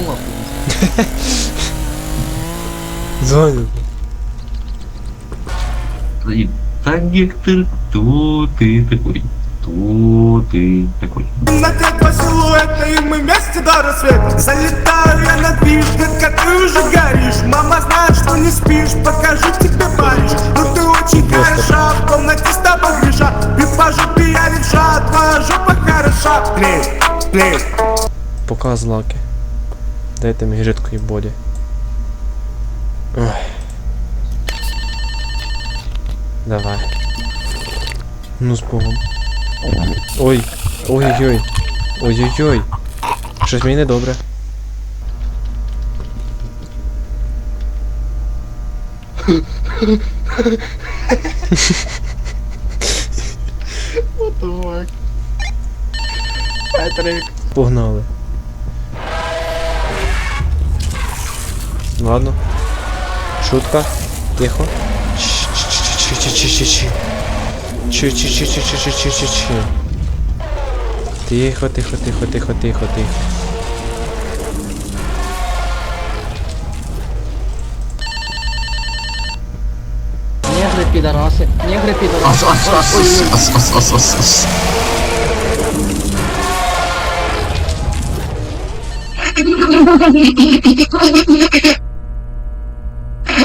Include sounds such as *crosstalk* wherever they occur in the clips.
Нахуй. Зайнято. *laughs* И так Гектор, то ты такой, то ты такой. На два силуэта и мы вместе до рассвета Залетаю я на движ, детка, ты уже горишь Мама знает, что не спишь, покажу тебе Париж Но ты очень хороша, в комнате с тобой греша И по жопе я левша, твоя жопа хороша Плей, плей Показ лаки. Дайте мені жидкої боді. Ой. Давай. Ну з Богом. Ой. Ой-ой-ой. Ой-ой-ой. Щось мені недобре. Петрик. Погнали. Ладно. Шутка. Тихо. Чи-чи-чи-чи-чи-чи-чи. Чи-чи-чи-чи-чи-чи-чи-чи. Тихо, тихо, тихо, тихо, тихо, тихо. Негры, пидорасы. Негры, пидорасы. Ой-ой-ой.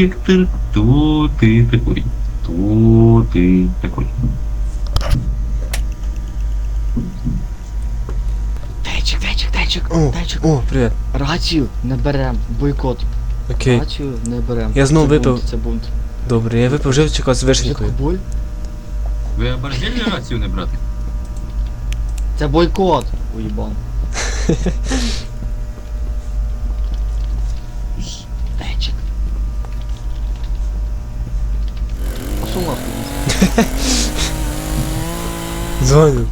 Гектор, то ты такой, то ты такой. Денчик, денчик, денчик, О, денчик. о, привіт. Рацію не берем. Бойкот. Окей. Рацію не берем. Я знов Це випив. бунт, Це бунт. Добре, я випив живчика з вишенькою. Це боль? Ви оборзели рацію не брати? Це бойкот. Уїбан. *laughs* Зайнято.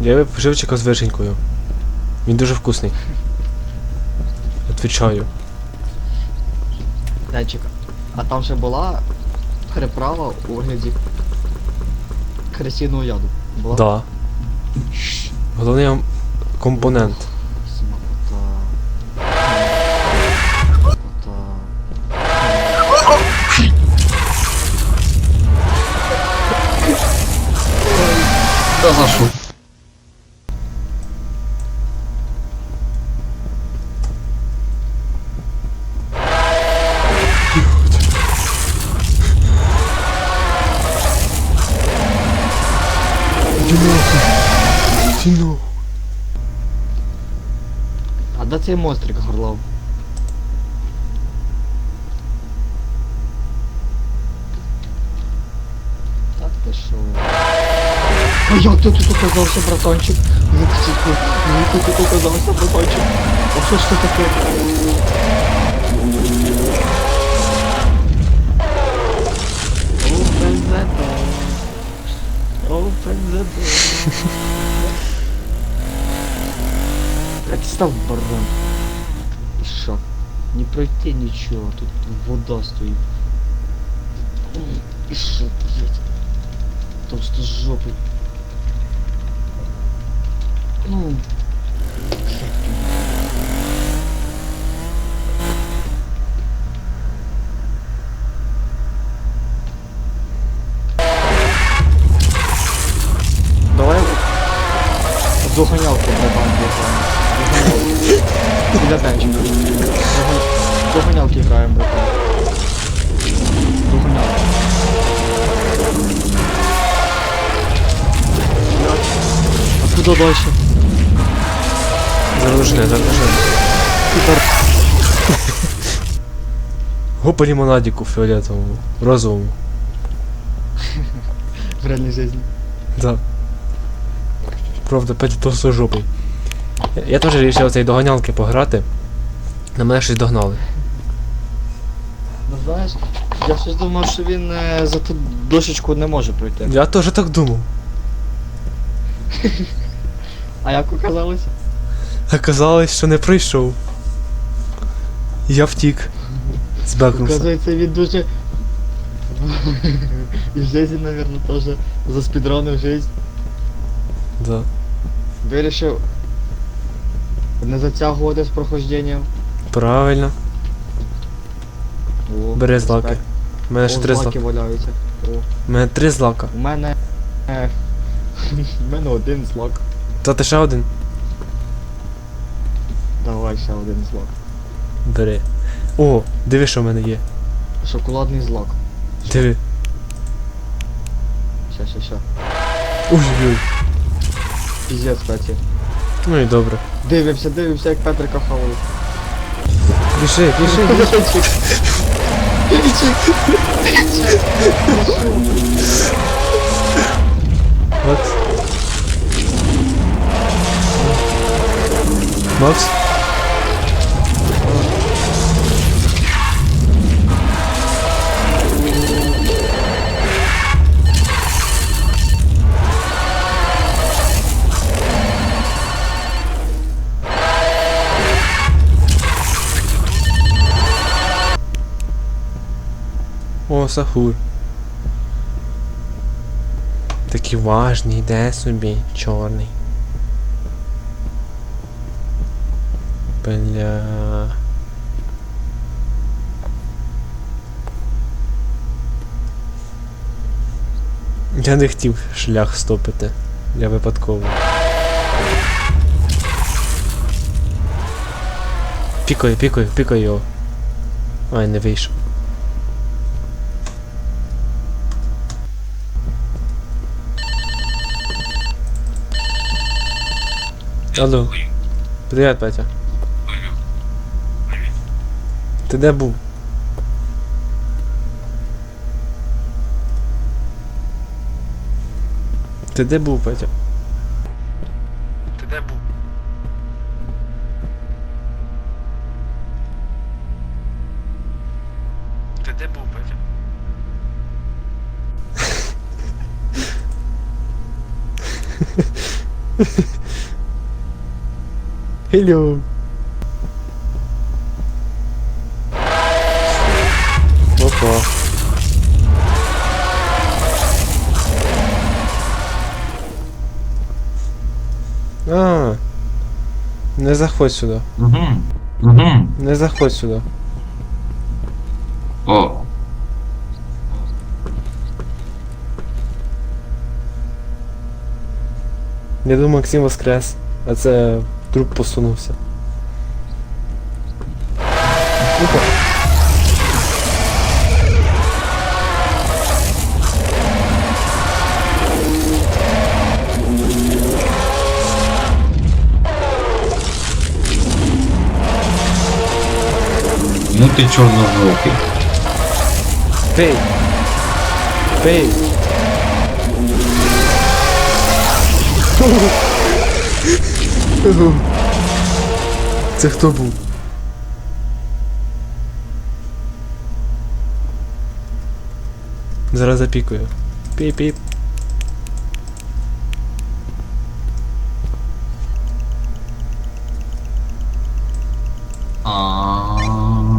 Я випив живчика з вишенькою. Він дуже вкусний. Отвічаю. Дайчик, А там же була переправа у вигляді кресійного яду. Була? Да. Головний компонент. Да за що? Тіно. А де цей монстрик горлав? як ти тут оказався, братанчик? Як ти тут, як ти тут оказався, братанчик? А що ж це таке? Open the door. Open the door. Як став баран. І що? Не пройти нічого, тут вода стоїть. Ой, І що, блядь? Товсто жопи. Ну. Давай в догонялку братан бігаємо. Біля танчика. Догон- Догонялки граємо, братан. Догонялки. туди далі. Заложне, заложне. Тепер *laughs* Го по лимонадику фіолетовому, розовому. в реальній житті. Да. Правда, Петя толстожопий. Я, я теж вирішив цей доганялки пограти. На мене щось догнали. Ну знаєш, я щось думав, що він е, за ту дошечку не може пройти. Я теж так думав. *laughs* А як оказалось? Оказалось, що не прийшов. Я втік. Збекнувся. Оказується, він дуже. *laughs* І в житті, мабуть, теж заспідронив жизнь. Да. Вирішив не затягувати з проходженням. Правильно. О, Бери злаки. респект. У мене О, ще три злаки злака. валяються. О, У мене три злака. у мене. е, *laughs* У мене один злак. Та ти ще один? Давай ще один злак. Бери. О, диви, що в мене є. Шоколадний злак. Диви. Ща, ща, ща. Ой-ой. Піздець, Петі. Ну і добре. Дивимося, дивимося, як Петрика хавали. Піши, піши. От. Макс? О, Сахур. Такий важний, йде собі, чорний. Бля. Я не хотів шлях стопити. Я випадково. Пікаю, пікаю, пікаю його. Ай, не вийшов. Алло. Привіт, Петя. Ти де був? Ти де був, Петя? Ти де був? Ти де був, Петя? *laughs* Hello. Опа. А. Не заходь сюди. Угу. Угу. Не заходь сюди. О. Я думаю, Максим воскрес, а це труп посунувся. Опа. Ну ти чорножопий. Пей! Пей! Це хто був? Зараз запікую. Піп-піп.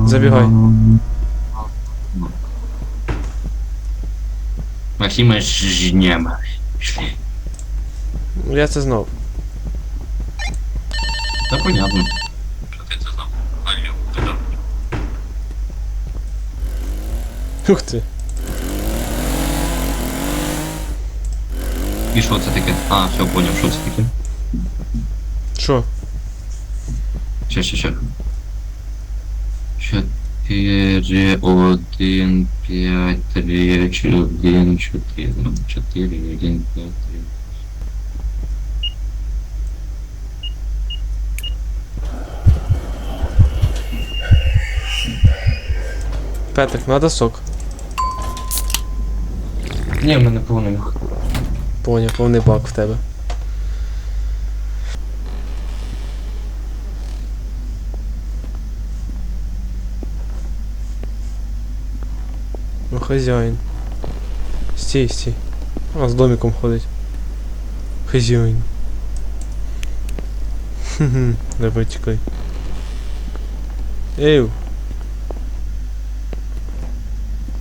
Забігай. Максима жнем. Я це знав. Та понятно. Ух ти. І що це таке? А, все, поняв, що це таке. Що? Ще, ще, ще. Чотири, один, п'ять, три, один, чотири, чотири, один, п'ять, три. Петрик, надо сок. Ні, в мене повний. Поняв, повний бак в тебе. Ну, хазяїн. Стій, стій. А, з домиком ходить. Хазяїн. Хм-хм, давай тікай. Ей!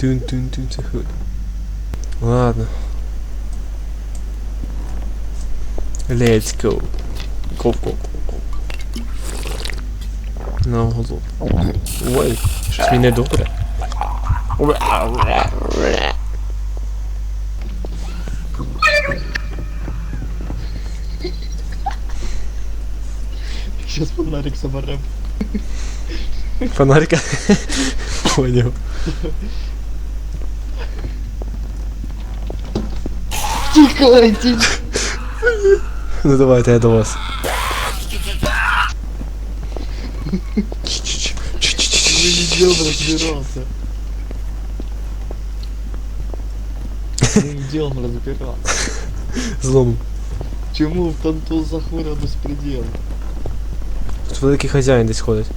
Тун-тун-тун, це хуй. Ладно. Let's go. Go, go, go, go. На голову. Ой, щось мені добре. Сейчас фонарик соберем. Фонарика. *laughs* Понял. Тікайте! Ну давайте я до вас. Мы идем разбираться. Мы идем разбираться. Злом. Чому в танту захура безпреділ? Тут великий хазяїн десь ходить.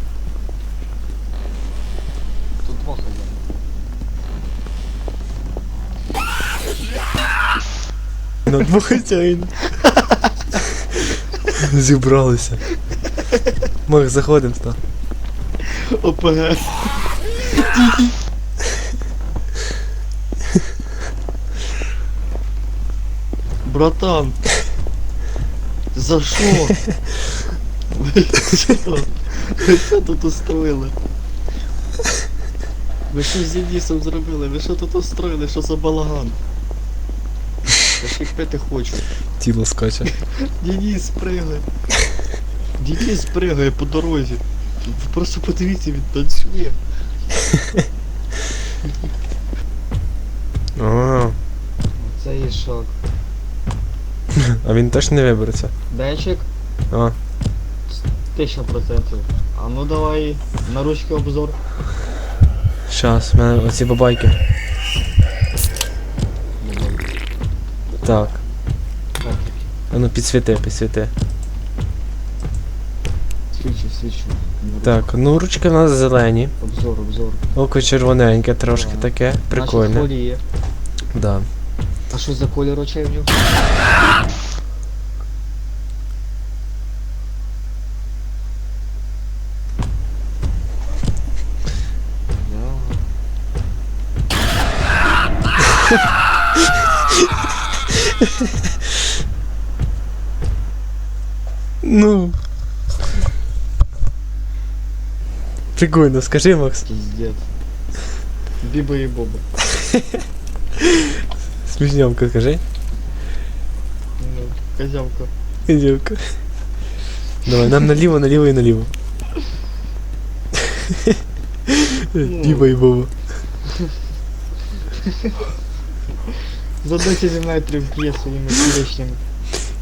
На двох хазяїн. Зібралися. Макс, заходимо туди. ОПГ. Братан, за що? Що? Що тут устроїли? Ви що з Денисом зробили? Ви що тут устроїли? Що за балаган? Я їх пити хочу. Тіло скаче. Денис пригає. Денис пригає по дорозі. Ви просто подивіться, він танцює. А, Це є шок. а він теж не вибереться. Денчик, А, тисяча процентів. А ну давай на ручки обзор. щас, в мене оці бабайки. Так. А ну підсвіти, підсвіти. Свічі, свічі. Так, ну ручки в нас зелені. Обзор, обзор. Око червоненьке, трошки Ага. таке. Прикольне. є. Да. А що за колір очей в нього? Прикольно, скажи, Макс. Пиздец. Биба и Боба. Смішнямка, скажи. Ну, козявка. Дівка. Давай, нам наліво, наліво і наліво. Біба і Боба. За 10 метрів б'є своїми клешнями.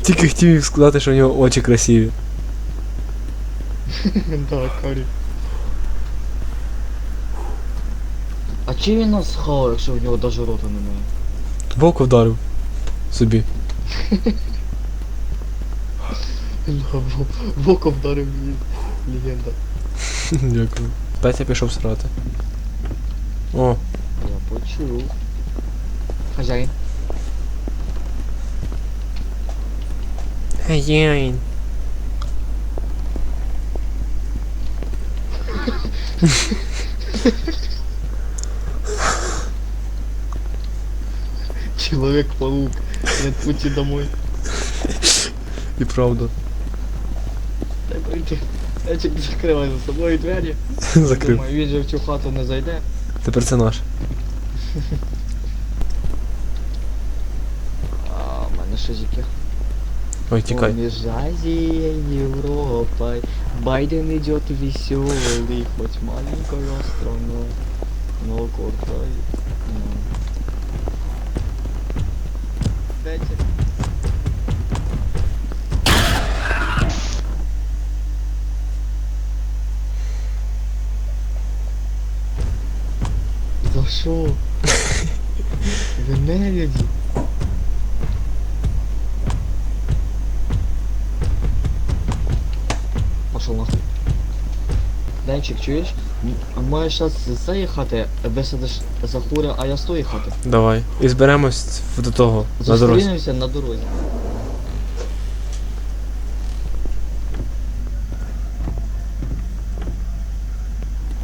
Тільки хотів сказати, що у нього очі красиві. *laughs* да, карі. Чи він нас схавав, якщо в нього даже рота немає? Боку вдарив. Собі. Боко вдарив мені. Легенда. *laughs* Дякую. Петя пішов срати. О, Я почув. Хазяїн. хазяїн. *laughs* Человек-паук. Нет пути домой. І правда. Ечик закривай за собою двері. Закрив. Думаю, він же в цю хату не зайде. Тепер це наш. А, в мене ще яке. Ой, тікай. Поміж Азией и Европой Байден идет веселый, хоть маленькую страну, но крутой. B çek. Зашел. Да не люди. Пошел нахуй. Данчик, чуешь? М- А можеш зараз з цієї хати висадиш за хуря, а я з тої хати. Давай. І зберемось до того, на дорозі. Зустрінемося на дорозі.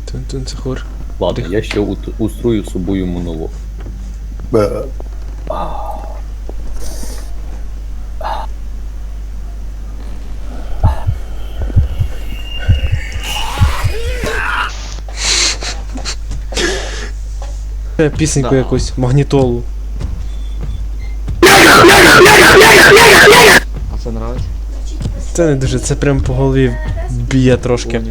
Тун-тун, це хур. Ладно, я ще ут- устрою собою монолог. Е, *laughs* Пісеньку Да. якусь, магнітолу. А це нравиться? Це не дуже, це прям по голові б'є трошки.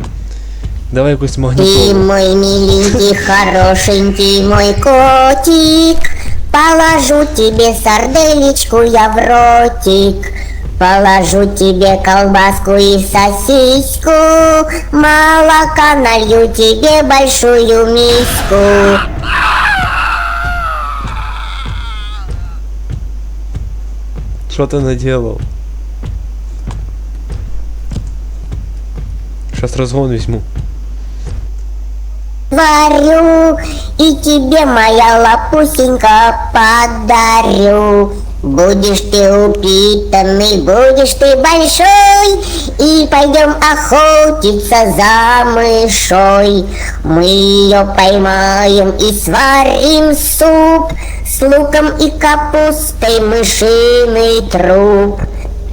Давай якусь магнітолу. мой миленький, хорошенький мой котик, Положу тебе сарделечку я в ротик, Положу тебе колбаску и сосиску, Молока налью тебе большую миску. Что ты наделал? Сейчас разгон возьму. Варю и тебе моя лапусенька подарю. Будешь ты упитанный, будешь ты большой, И пойдем охотиться за мышой. Мы ее поймаем и сварим суп С луком и капустой мышиный труп.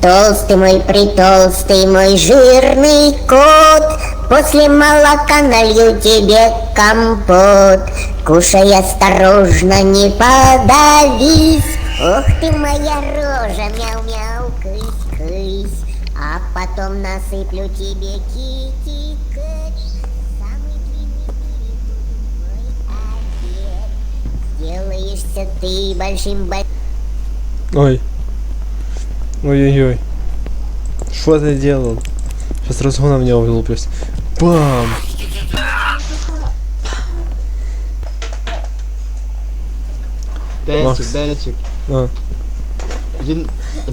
Толстый мой, притолстый мой жирный кот, После молока налью тебе компот. Кушай осторожно, не подавись. Ох ты моя рожа, мяу-мяу, кысь-кысь. А потом насыплю тебе обед. Сделаешься ты большим. Ой. Ой-ой-ой. Що ти делал? Сейчас розгона в нього вилуплюсь. Бам! Денчик, Макс. Денчик. А, Він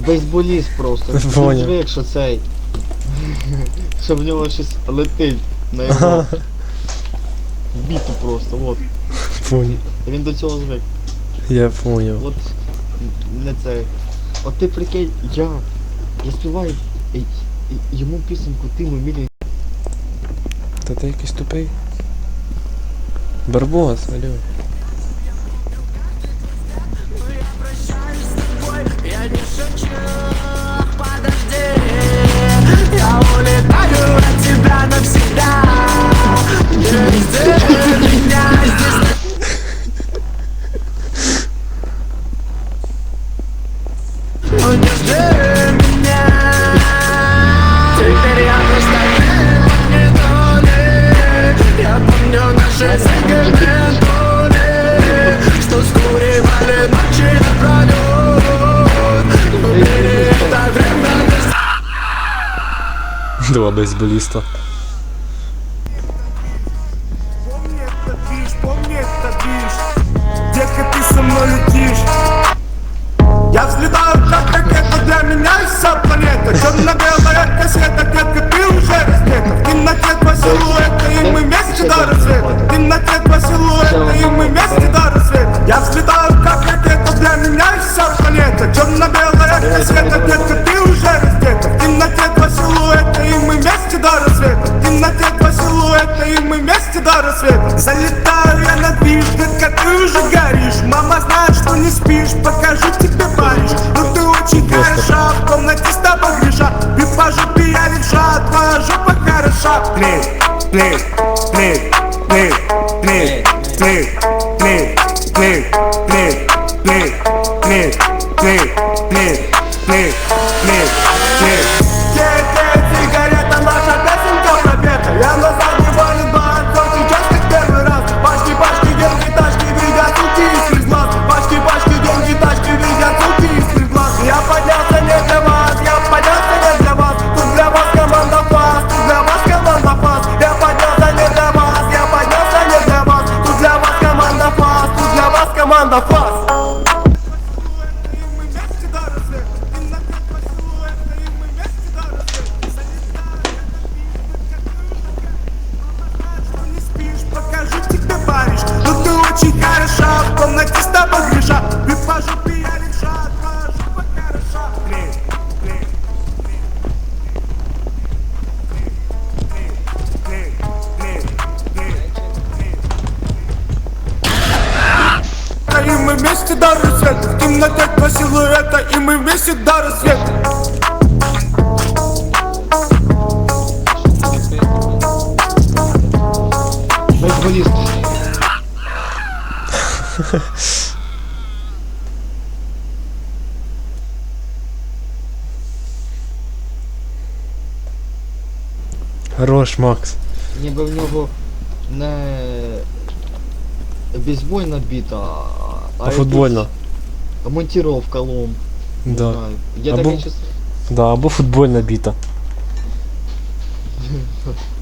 бейсболіст просто. Він звик, що цей. *laughs* Що в нього щось летить на його біту просто, от. понял. Він до цього звик. Я понял. От не це. От ти прикинь, я... Я співаю і, і, і йому пісеньку ти мілі. Та ти якийсь тупий. Барбос, алло. Я не подожди Я улетаю от тебя навсегда Не жди меня здесь Два бейсболіста. Помни, это ты со мной ракета, для меня вся планета. Черно-белая кассета, детка, ты уже раздета. В темноте два силуэта, и мы вместе до рассвета. В темноте два силуэта, и мы вместе до рассвета. Я взлетаю, как ракета, для меня вся планета. Черно-белая кассета, детка, ты уже раздета. В темноте два силуэта, и мы вместе до рассвета. В темноте два силуэта, и мы вместе до рассвета. Залетаю я на движ, детка, ты уже горишь. Мама знает, что не спишь, покажу тебе Париж. Ну ты очень хороша, в комнате с тобой греша И по жопе я левша, твоя жопа хороша Плей, плей, плей, плей, силуэта И мы вместе до рассвета Футболіст. Хорош, Макс. Ніби в нього не бейсбольна біта, а, футбольно? футбольна. якийсь Монтіровка лом. Да. знаю. Я Або- таке чувствую. Да, або футбольна біта. *laughs*